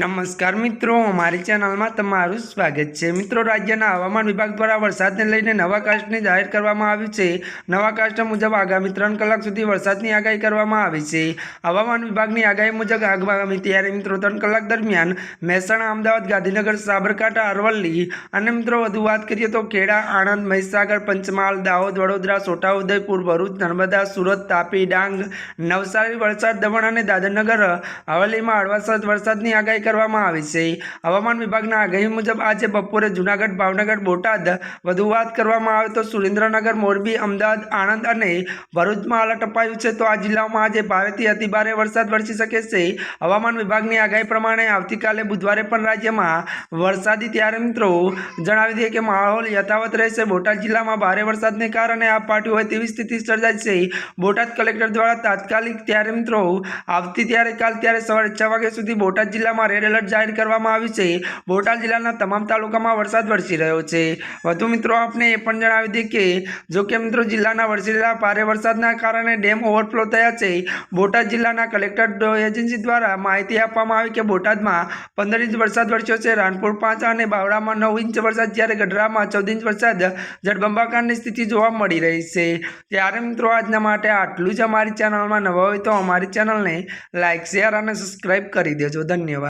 નમસ્કાર મિત્રો અમારી ચેનલમાં તમારું સ્વાગત છે. મિત્રો, રાજ્યના હવામાન વિભાગ દ્વારા વરસાદને લઈને નવા કાસ્ટને જાહેર કરવામાં આવ્યું છે. નવા કાસ્ટ મુજબ આગામી ત્રણ કલાક સુધી વરસાદની આગાહી કરવામાં આવી છે. હવામાન વિભાગની આગાહી મુજબ આગામી ત્યારે મિત્રો ત્રણ કલાક દરમિયાન મહેસાણા, અમદાવાદ, ગાંધીનગર, સાબરકાંઠા, અરવલ્લી અને મિત્રો વધુ વાત કરીએ તો ખેડા, આણંદ, મહીસાગર, પંચમહાલ, દાહોદ, વડોદરા, છોટાઉદેપુર, ભરૂચ, નર્મદા, સુરત, તાપી, ડાંગ, નવસારી, વલસાડ, દમણ અને દાદરનગર હવેલીમાં હળવા વરસાદની આગાહી કરવામાં આવી છે. હવામાન વિભાગના આગાહી મુજબ આજે બપોરે જૂનાગઢ, ભાવનગર, બોટાદ વધુ વાત કરવામાં આવે તો સુરેન્દ્રનગર, મોરબી, અમદાવાદ, આણંદ અને ભરૂચમાં અલર્ટ અપાયું છે. તો આ જિલ્લાઓમાં આજે ભારેથી અતિભારે વરસાદ વરસી શકે છે. હવામાન વિભાગની આગાહી પ્રમાણે આવતીકાલે બુધવારે પણ રાજ્યમાં વરસાદી ત્યારે મિત્રો જણાવી દઈએ કે માહોલ યથાવત રહેશે. બોટાદ જિલ્લામાં ભારે વરસાદને કારણે આ પાટ્યું હોય તેવી સ્થિતિ સર્જાય છે. બોટાદ કલેક્ટર દ્વારા તાત્કાલિક ત્યારે મિત્રો આવતી ત્યારે કાલ ત્યારે સવારે છ વાગ્યા સુધી બોટાદ જિલ્લામાં રેડ એલર્ટ જાહેર કરવામાં આવ્યું છે. બોટાદ જિલ્લાના તમામ તાલુકામાં વરસાદ વરસી રહ્યો છે. વધુ મિત્રો, આપને એ પણ જણાવી દઈએ કે, જો કે મિત્રો, જિલ્લાના વરસેલા ભારે વરસાદના કારણે ડેમ ઓવરફ્લો થયા છે. બોટાદ જિલ્લાના કલેક્ટર એજન્સી દ્વારા માહિતી આપવામાં આવી કે, બોટાદમાં પંદર ઇંચ વરસાદ વરસ્યો છે. રાણપુર પાંચ અને બાવળામાં નવ ઇંચ વરસાદ, જ્યારે ગઢડામાં ચૌદ ઇંચ વરસાદ જળબંબાકારની સ્થિતિ જોવા મળી રહી છે. ત્યારે મિત્રો, આજના માટે આટલું જ અમારી ચેનલમાં નવા હોય તો અમારી ચેનલને લાઇક શેર અને સબસ્ક્રાઈબ કરી દેજો. ધન્યવાદ.